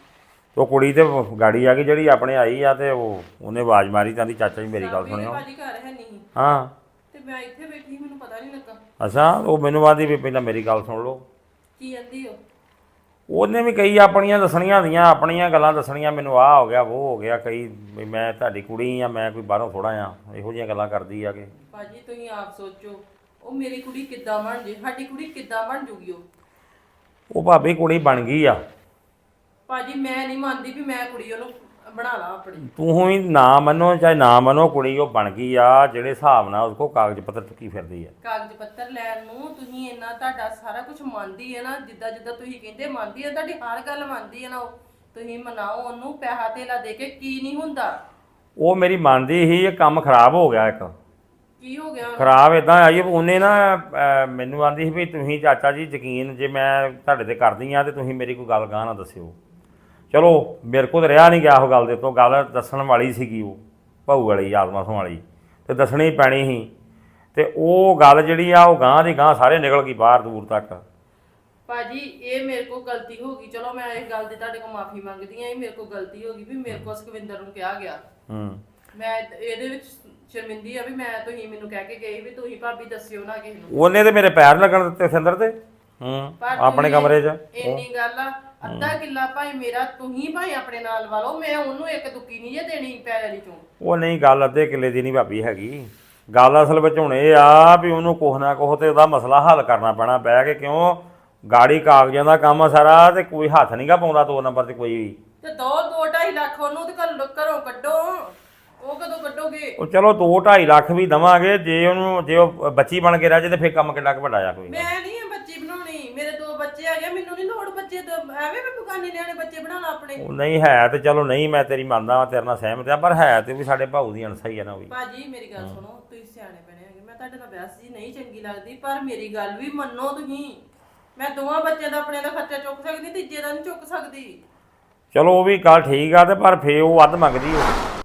ਉਹ ਕੁੜੀ ਤੇ ਗਾੜੀ ਆ ਗਈ ਜਿਹੜੀ ਆਪਣੇ ਆਈ ਆ ਤੇ ਉਹ ਉਹਨੇ ਆਵਾਜ਼ ਮਾਰੀ ਤਾਂ ਦੀ ਚਾਚਾ ਜੀ ਮੇਰੀ ਗੱਲ ਸੁਣਿਓ। ਭਾਜੀ ਘਰ ਹੈ ਨਹੀਂ। ਹਾਂ। ਤੇ ਮੈਂ ਇੱਥੇ ਬੈਠੀ ਮੈਨੂੰ ਪਤਾ ਨਹੀਂ ਲੱਗਾ। ਅੱਛਾ ਉਹ ਮੈਨੂੰ ਆਂਦੀ ਵੀ ਪਹਿਲਾਂ ਮੇਰੀ ਗੱਲ ਸੁਣ ਲਓ। ਕੀ ਕਹਿੰਦੀ ਹੋ ਉਹਨੇ ਵੀ ਕਈ ਆਪਣੀਆਂ ਦੱਸਣੀਆਂ ਹੁੰਦੀਆਂ ਆਪਣੀਆਂ ਗੱਲਾਂ ਦੱਸਣੀਆਂ ਮੈਨੂੰ ਆਹ ਹੋ ਗਿਆ ਉਹ ਹੋ ਗਿਆ ਕਈ ਵੀ ਮੈਂ ਤੁਹਾਡੀ ਕੁੜੀ ਆ ਮੈਂ ਕੋਈ ਬਾਹਰੋਂ ਥੋੜਾ ਆ ਇਹੋ ਜਿਹੀਆਂ ਗੱਲਾਂ ਕਰਦੀ ਆ ਕਿ। ਭਾਜੀ ਤੁਸੀਂ ਆਪ ਸੋਚੋ ਉਹ ਮੇਰੀ ਕੁੜੀ ਕਿੱਦਾਂ ਬਣ ਜੇ ਸਾਡੀ ਕੁੜੀ ਕਿੱਦਾਂ ਬਣ ਜੂਗੀ ਉਹ? ਉਹ ਭਾਬੀ ਕੁੜੀ ਬਣ ਗਈ ਆ। ਭਾਜੀ ਮੈਂ ਨਹੀਂ ਮੰਨਦੀ ਵੀ ਮੈਂ ਕੁੜੀ ਉਹਨੂੰ ਬਣਾ ਲਾਂ ਆਪਣੀ। ਤੂੰ ਹੀ ਨਾ ਮੰਨੋ ਚਾਹੇ ਨਾ ਮੰਨੋ ਕੁੜੀ ਉਹ ਬਣ ਗਈ ਆ ਜਿਹੜੇ ਹਿਸਾਬ ਨਾਲ ਉਹਦੇ ਕੋਲ ਕਾਗਜ਼ ਪੱਤਰ ਚੁੱਕੀ ਫਿਰਦੀ ਆ। ਕਾਗਜ਼ ਪੱਤਰ ਲੈਣ ਨੂੰ ਤੁਸੀਂ ਇੰਨਾ ਤੁਹਾਡਾ ਸਾਰਾ ਕੁਝ ਮੰਨਦੀ ਹੈ ਨਾ ਜਿੱਦਾਂ ਜਿੱਦਾਂ ਤੁਸੀਂ ਕਹਿੰਦੇ ਮੰਨਦੀ ਹੈ ਤੁਹਾਡੀ ਹਰ ਗੱਲ ਮੰਨਦੀ ਹੈ ਨਾ ਉਹ। ਤੁਸੀਂ ਮਨਾਓ ਉਹਨੂੰ ਪੈਸਾ ਧੇਲਾ ਦੇ ਕੇ ਕੀ ਨਹੀਂ ਹੁੰਦਾ। ਉਹ ਮੇਰੀ ਮੰਨਦੀ ਸੀ ਇਹ ਕੰਮ ਖਰਾਬ ਹੋ ਗਿਆ ਇੱਕ। ਕੀ ਹੋ ਗਿਆ? ਉਹਨੂੰ? ਖਰਾਬ ਇਦਾਂ ਆਈ ਉਹਨੇ ਨਾ ਅਹ, ਮੈਨੂੰ ਆਂਦੀ ਸੀ ਵੀ ਤੁਸੀਂ ਚਾਚਾ ਜੀ ਯਕੀਨ ਜੇ ਮੈਂ ਤੁਹਾਡੇ ਤੇ ਕਰਦੀ ਆ ਤੇ ਤੁਸੀਂ ਮੇਰੀ ਕੋਈ ਗੱਲ ਗਾਹ ਨਾ ਦੱਸਿਓ। ਚਲੋ ਮੇਰੇ ਕੋਲ ਤਾਂ ਰਿਹਾ ਨਹੀਂ ਗਿਆ ਉਹ ਗੱਲ ਦੇ ਤੋਂ ਗੱਲ ਦੱਸਣ ਵਾਲੀ ਸੀਗੀ ਉਹ ਭਾਊ ਵਾਲੀ ਆਤਮਾਸੋਂ ਵਾਲੀ। ਤੇ ਦੱਸਣੀ ਪੈਣੀ ਸੀ। ਤੇ ਉਹ ਗੱਲ ਜਿਹੜੀ ਆ ਉਹ ਗਾਂ ਦੀ ਗਾਂ ਸਾਰੇ ਨਿਕਲ ਗਈ ਬਾਹਰ ਦੂਰ ਤੱਕ। ਭਾਜੀ ਇਹ ਮੇਰੇ ਕੋਲ ਗਲਤੀ ਹੋ ਗਈ। ਚਲੋ ਮੈਂ ਇਸ ਗੱਲ ਦੀ ਤੁਹਾਡੇ ਕੋਲ ਮਾਫੀ ਮੰਗਦੀ ਆ ਇਹ ਮੇਰੇ ਕੋਲ ਗਲਤੀ ਹੋ ਗਈ ਵੀ ਮੇਰੇ ਕੋਲ ਸੁਖਵਿੰਦਰ ਨੂੰ ਕਿਹਾ ਗਿਆ। ਹੂੰ। ਮੈਂ ਇਹਦੇ ਵਿੱਚ ਸ਼ਰਮਿੰਦੀ ਆ ਵੀ ਮੈਂ ਤੁਸੀਂ ਮੈਨੂੰ ਕਹਿ ਕੇ ਗਏ ਵੀ ਤੁਸੀਂ ਭਾਬੀ ਦੱਸਿਓ ਨਾ ਕਿਸੇ ਨੂੰ। ਉਹਨੇ ਤੇ ਮੇਰੇ ਪੈਰ ਲੱਗਣ ਦਿੱਤੇ ਸਿੰਦਰ ਤੇ। ਹੂੰ ਪਰ ਆਪਣੇ ਤੁਸੀਂ ਕਮਰੇ 'ਚ। ਇੰਨੀ ਗੱਲ ਆ ਅੱਧਾ ਕਿੱਲਾ ਭਾਈ ਮੇਰਾ ਤੁਸੀਂ ਭਾਈ ਆਪਣੇ ਨਾਲ ਵਾਲੋ ਮੈਂ ਉਹਨੂੰ ਇੱਕ ਦੁੱਕੀ ਨਹੀਂ ਜੇ ਦੇਣੀ ਪੈਲੀ ਚੋਂ। ਉਹ ਨਹੀਂ ਗੱਲ ਅੱਧੇ ਕਿੱਲੇ ਦੀ ਨਹੀਂ ਭਾਬੀ ਹੈਗੀ। ਗੱਲ ਅਸਲ ਵਿੱਚ ਹੁਣ ਇਹ ਆ ਵੀ ਉਹਨੂੰ ਕੁਛ ਨਾ ਕੁਛ ਤੇ ਉਹਦਾ ਮਸਲਾ ਹੱਲ ਕਰਨਾ ਪੈਣਾ। ਬਹਿ ਕੇ ਕਿਉਂ? ਗਾੜੀ ਕਾਗਜ਼ਾਂ ਦਾ ਕੰਮ ਆ ਸਾਰਾ ਤੇ ਕੋਈ ਹੱਥ ਨਹੀਂਗਾ ਪਾਉਂਦਾ ਦੋ ਨੰਬਰ ਤੇ ਕੋਈ ਵੀ। ਤੇ ਦੋ ਦੋ 2.5 ਲੱਖ ਉਹਨੂੰ ਤੇ ਘਰ ਘਰੋਂ ਕੱਢੋ। ਉਹ ਕਦੋਂ ਕੱਢੋਗੇ? ਉਹ ਚਲੋ 2 2.5 ਲੱਖ ਵੀ ਦਵਾਂਗੇ ਜੇ ਉਹਨੂੰ ਜੇ ਉਹ ਬੱਚੀ ਬਣ ਕੇ ਰਹਿ ਜੇ ਤੇ ਫੇਰ ਕੰਮ ਕਿੰਨਾ ਕੁ ਵੱਡਾ ਆ ਕੋਈ। ਮੈਂ ਨਹੀਂ ਬੱਚੀ ਬਣਾਉਣੀ। ਮੇਰੇ ਦੋ ਬੱਚੇ ਆ ਗਏ ਮੈਨੂੰ ਨਹੀਂ ਲੋੜ ਬੱਚੇ ਤੋਂ ਐਵੇਂ ਵੀ ਬਗਾਨੇ ਨਿਆਣੇ ਬੱਚੇ ਬਣਾਉਣਾ ਆਪਣੇ। ਉਹ ਨਹੀਂ ਹੈ ਤੇ ਚਲੋ ਨਹੀਂ ਮੈਂ ਤੇਰੀ ਮੰਨਦਾ ਵਾਂ ਤੇਰੇ ਨਾਲ ਸਹਿਮਤ ਆ ਪਰ ਹੈ ਤੇ ਵੀ ਸਾਡੇ ਭਾਊ ਦੀ ਅਣਸਾ ਹੀ ਆ ਨਾ ਉਹ ਵੀ। ਭਾਜੀ ਮੇਰੀ ਗੱਲ ਸੁਣੋ ਤੁਸੀਂ ਸਿਆਣੇ ਬਣੇ ਹੈਗੇ। ਮੈਂ ਤੁਹਾਡੇ ਨਾਲ ਬਹਿਸ ਜੀ ਨਹੀਂ ਚੰਗੀ ਲੱਗਦੀ ਪਰ ਮੇਰੀ ਗੱਲ ਵੀ ਮੰਨੋ ਤੁਸੀਂ। ਮੈਂ ਦੋਵਾਂ ਬੱਚਿਆਂ ਦਾ ਆਪਣੇ ਦਾ ਖਰਚਾ ਚੁੱਕ ਸਕਦੀ ਤੀਜੇ ਦਾ ਨਹੀਂ ਚੁੱਕ ਸਕਦੀ। ਚਲੋ ਉਹ ਵੀ ਗੱਲ ਠੀਕ ਆ ਤੇ ਪਰ ਫੇਰ ਉਹ ਵੱਧ ਮੰਗਦੀ ਉਹ